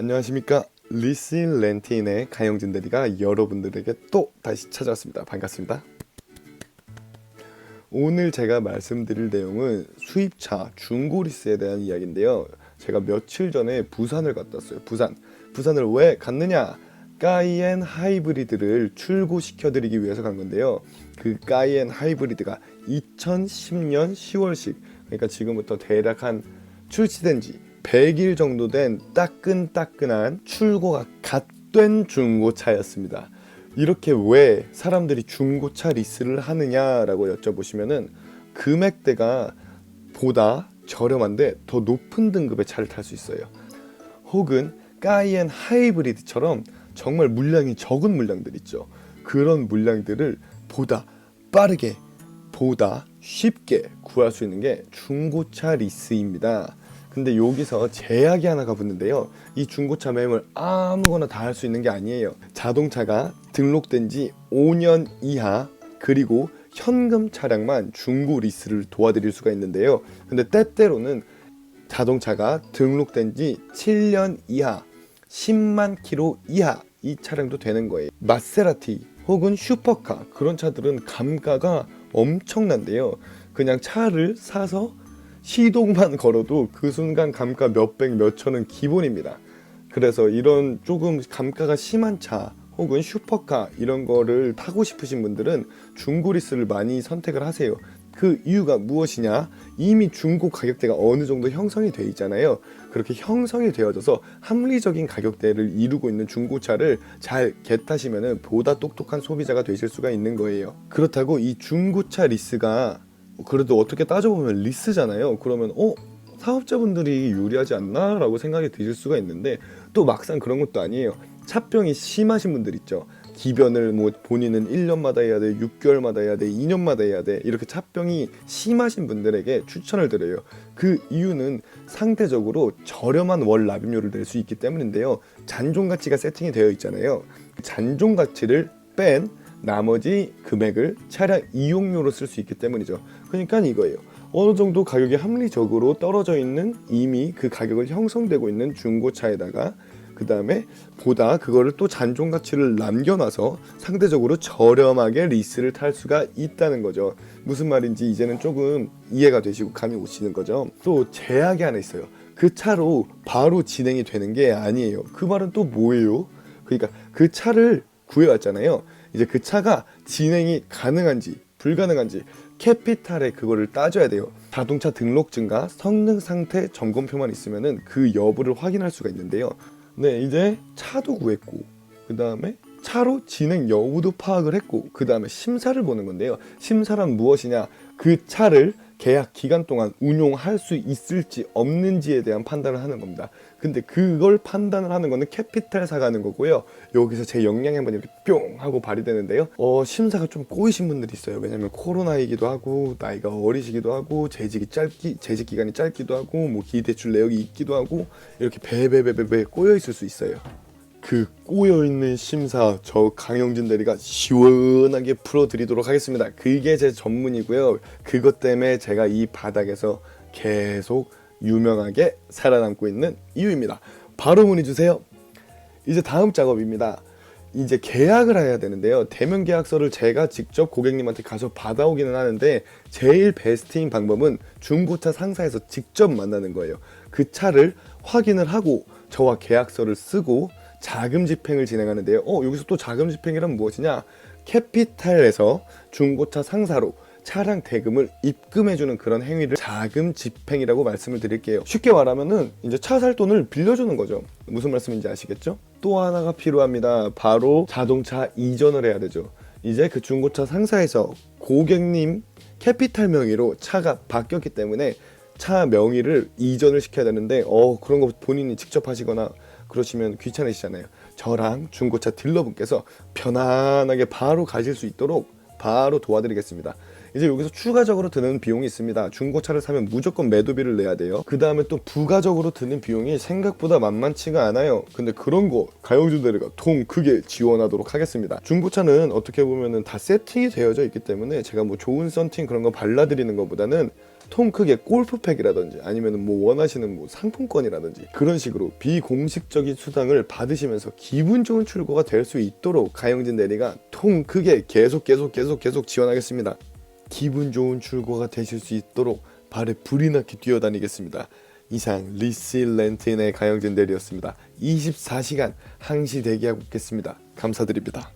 안녕하십니까. 리신 렌틴의 강영진 대리가 여러분들에게 또 다시 찾아왔습니다. 반갑습니다. 오늘 제가 말씀드릴 내용은 수입차 중고리스에 대한 이야기인데요. 제가 며칠 전에 부산을 갔다 왔어요. 부산. 부산을 왜 갔느냐? 까이엔 하이브리드를 출고시켜 드리기 위해서 간 건데요. 그 까이엔 하이브리드가 2010년 10월식 그러니까 지금부터 대략 한 출시된 지 100일 정도 된 따끈따끈한 출고가 갓 된 중고차였습니다. 이렇게 왜 사람들이 중고차 리스를 하느냐라고 여쭤보시면은 금액대가 보다 저렴한데 더 높은 등급의 차를 탈 수 있어요. 혹은 까이엔 하이브리드처럼 정말 물량이 적은 물량들 있죠. 그런 물량들을 보다 빠르게 보다 쉽게 구할 수 있는 게 중고차 리스입니다. 근데 여기서 제약이 하나가 붙는데요. 이 중고차 매물 아무거나 다 할 수 있는 게 아니에요. 자동차가 등록된 지 5년 이하 그리고 현금 차량만 중고 리스를 도와드릴 수가 있는데요. 근데 때때로는 자동차가 등록된 지 7년 이하 10만 킬로 이하 이 차량도 되는 거예요. 마세라티 혹은 슈퍼카 그런 차들은 감가가 엄청난데요. 그냥 차를 사서 시동만 걸어도 그 순간 감가 몇백 몇천은 기본입니다. 그래서 이런 조금 감가가 심한 차 혹은 슈퍼카 이런 거를 타고 싶으신 분들은 중고리스를 많이 선택을 하세요. 그 이유가 무엇이냐? 이미 중고 가격대가 어느 정도 형성이 돼 있잖아요. 그렇게 형성이 되어져서 합리적인 가격대를 이루고 있는 중고차를 잘 겟하시면은 보다 똑똑한 소비자가 되실 수가 있는 거예요. 그렇다고 이 중고차 리스가 그래도 어떻게 따져보면 리스잖아요. 그러면 어 사업자분들이 유리하지 않나라고 생각이 드실 수가 있는데 또 막상 그런 것도 아니에요. 차병이 심하신 분들 있죠. 기변을 뭐 본인은 1년마다 해야 돼, 6개월마다 해야 돼, 2년마다 해야 돼. 이렇게 차병이 심하신 분들에게 추천을 드려요. 그 이유는 상대적으로 저렴한 월 납입료를 낼 수 있기 때문인데요. 잔존 가치가 세팅이 되어 있잖아요. 잔존 가치를 뺀 나머지 금액을 차량 이용료로 쓸 수 있기 때문이죠. 그러니까 이거예요. 어느 정도 가격이 합리적으로 떨어져 있는 이미 그 가격을 형성되고 있는 중고차에다가 그 다음에 보다 그거를 또 잔존 가치를 남겨놔서 상대적으로 저렴하게 리스를 탈 수가 있다는 거죠. 무슨 말인지 이제는 조금 이해가 되시고 감이 오시는 거죠. 또 제약이 하나 있어요. 그 차로 바로 진행이 되는 게 아니에요. 그 말은 또 뭐예요? 그러니까 그 차를 구해왔잖아요. 이제 그 차가 진행이 가능한지 불가능한지 캐피탈에 그거를 따져야 돼요. 자동차 등록증과 성능 상태 점검표만 있으면은 그 여부를 확인할 수가 있는데요. 네, 이제 차도 구했고 그 다음에 차로 진행 여부도 파악을 했고 그 다음에 심사를 보는 건데요. 심사란 무엇이냐? 그 차를 계약 기간 동안 운용할 수 있을지 없는지에 대한 판단을 하는 겁니다. 근데 그걸 판단을 하는 거는 캐피탈사가 하는 거고요. 여기서 제 역량이 한번 이렇게 뿅 하고 발휘되는데요. 어, 심사가 좀 꼬이신 분들이 있어요. 왜냐면 코로나이기도 하고 나이가 어리시기도 하고 재직이 짧기 재직 기간이 짧기도 하고 뭐 기대출 내역이 있기도 하고 이렇게 배배배배배 꼬여 있을 수 있어요. 그 꼬여있는 심사 저 강영진 대리가 시원하게 풀어드리도록 하겠습니다. 그게 제 전문이고요. 그것 때문에 제가 이 바닥에서 계속 유명하게 살아남고 있는 이유입니다. 바로 문의주세요. 이제 다음 작업입니다. 이제 계약을 해야 되는데요. 대면 계약서를 제가 직접 고객님한테 가서 받아오기는 하는데 제일 베스트인 방법은 중고차 상사에서 직접 만나는 거예요. 그 차를 확인을 하고 저와 계약서를 쓰고 자금 집행을 진행하는데요. 어, 여기서 또 자금 집행이란 무엇이냐? 캐피탈에서 중고차 상사로 차량 대금을 입금해주는 그런 행위를 자금 집행이라고 말씀을 드릴게요. 쉽게 말하면은 이제 차 살 돈을 빌려주는 거죠. 무슨 말씀인지 아시겠죠? 또 하나가 필요합니다. 바로 자동차 이전을 해야 되죠. 이제 그 중고차 상사에서 고객님 캐피탈 명의로 차가 바뀌었기 때문에 차 명의를 이전을 시켜야 되는데 어 그런 거 본인이 직접 하시거나 그러시면 귀찮으시잖아요. 저랑 중고차 딜러분께서 편안하게 바로 가실 수 있도록 바로 도와드리겠습니다. 이제 여기서 추가적으로 드는 비용이 있습니다. 중고차를 사면 무조건 매도비를 내야 돼요. 그 다음에 또 부가적으로 드는 비용이 생각보다 만만치가 않아요. 근데 그런 거 가요주 대리가 통 크게 지원하도록 하겠습니다. 중고차는 어떻게 보면은 다 세팅이 되어져 있기 때문에 제가 뭐 좋은 썬팅 그런 거 발라드리는 것보다는 통 크게 골프팩이라든지 아니면 뭐 원하시는 뭐 상품권이라든지 그런 식으로 비공식적인 수당을 받으시면서 기분 좋은 출고가 될 수 있도록 가영진 대리가 통 크게 계속 계속 계속 계속 지원하겠습니다. 기분 좋은 출고가 되실 수 있도록 발에 불이 나게 뛰어다니겠습니다. 이상 리실렌틴의 가영진 대리였습니다. 24시간 항시 대기하고 있겠습니다. 감사드립니다.